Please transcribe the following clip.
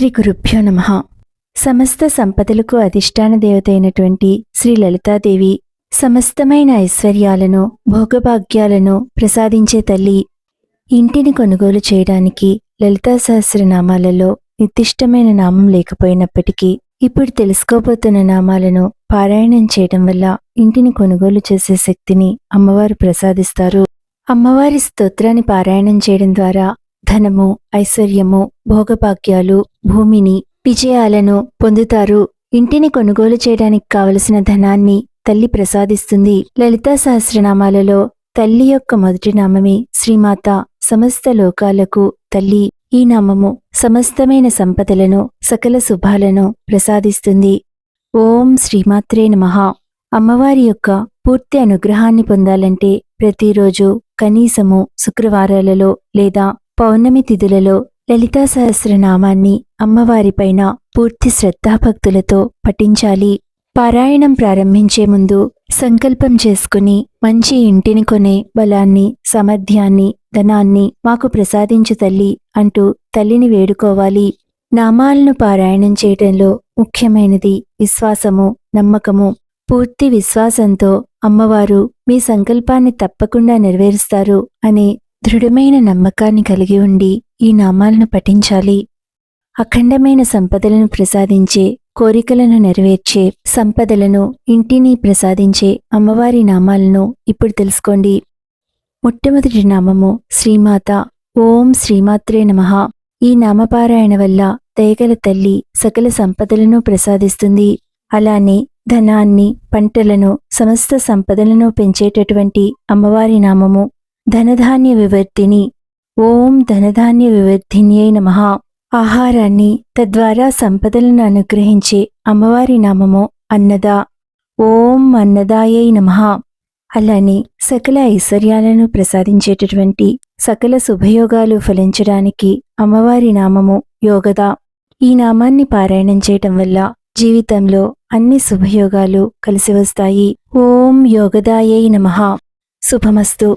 శ్రీ గురుభ్యో నమ. సమస్త సంపదలకు అధిష్టాన దేవత అయినటువంటి శ్రీ లలితాదేవి సమస్తమైన ఐశ్వర్యాలను భోగభాగ్యాలను ప్రసాదించే తల్లి. ఇంటిని కొనుగోలు చేయడానికి లలితా సహస్రనామాలలో నిర్దిష్టమైన నామం లేకపోయినప్పటికీ ఇప్పుడు తెలుసుకోబోతున్న నామాలను పారాయణం చేయడం వల్ల ఇంటిని కొనుగోలు చేసే శక్తిని అమ్మవారు ప్రసాదిస్తారు. అమ్మవారి స్తోత్రాన్ని పారాయణం చేయడం ద్వారా ధనము ఐశ్వర్యము భోగభాగ్యాలు భూమిని విజయాలను పొందుతారు. ఇంటిని కొనుగోలు చేయడానికి కావలసిన ధనాన్ని తల్లి ప్రసాదిస్తుంది. లలితా సహస్రనామాలలో తల్లి యొక్క మొదటి నామమే శ్రీమాత. సమస్త లోకాలకు తల్లి ఈ నామము. సమస్తమైన సంపదలను సకల శుభాలను ప్రసాదిస్తుంది. ఓం శ్రీమాత్రే నమః. అమ్మవారి యొక్క పూర్తి అనుగ్రహాన్ని పొందాలంటే ప్రతిరోజు కనీసము శుక్రవారాలలో లేదా పౌర్ణమి తిథులలో లలితా సహస్రనామాన్ని అమ్మవారిపైన పూర్తి శ్రద్ధాభక్తులతో పఠించాలి. పారాయణం ప్రారంభించే ముందు సంకల్పం చేసుకుని మంచి ఇంటిని కొనే బలాన్ని సామర్థ్యాన్ని ధనాన్ని మాకు ప్రసాదించు తల్లి అంటూ తల్లిని వేడుకోవాలి. నామాలను పారాయణం చేయటంలో ముఖ్యమైనది విశ్వాసము నమ్మకము. పూర్తి విశ్వాసంతో అమ్మవారు మీ సంకల్పాన్ని తప్పకుండా నెరవేరుస్తారు అనే దృఢమైన నమ్మకాన్ని కలిగి ఉండి ఈ నామాలను పఠించాలి. అఖండమైన సంపదలను ప్రసాదించే కోరికలను నెరవేర్చే సంపదలను ఇంటిని ప్రసాదించే అమ్మవారి నామాలను ఇప్పుడు తెలుసుకోండి. మొట్టమొదటి నామము శ్రీమాత. ఓం శ్రీమాత్రే నమః. ఈ నామపారాయణ వల్ల దయగల తల్లి సకల సంపదలను ప్రసాదిస్తుంది. అలానే ధనాన్ని పంటలను సమస్త సంపదలను పెంచేటటువంటి అమ్మవారి నామము ధనధాన్య వివర్తిని ఓం ధనధాన్య వివర్ధిన్యై నమః. ఆహారాన్ని తద్వారా సంపదలను అనుగ్రహించే అమ్మవారి నామము అన్నదా. ఓం అన్నదాయై నమః. అలానే సకల ఐశ్వర్యాలను ప్రసాదించేటటువంటి సకల శుభయోగాలు ఫలించడానికి అమ్మవారి నామము యోగదా. ఈ నామాన్ని పారాయణం చేయటం వల్ల జీవితంలో అన్ని శుభయోగాలు కలిసి వస్తాయి. ఓం యోగదాయై నమః. శుభమస్తు.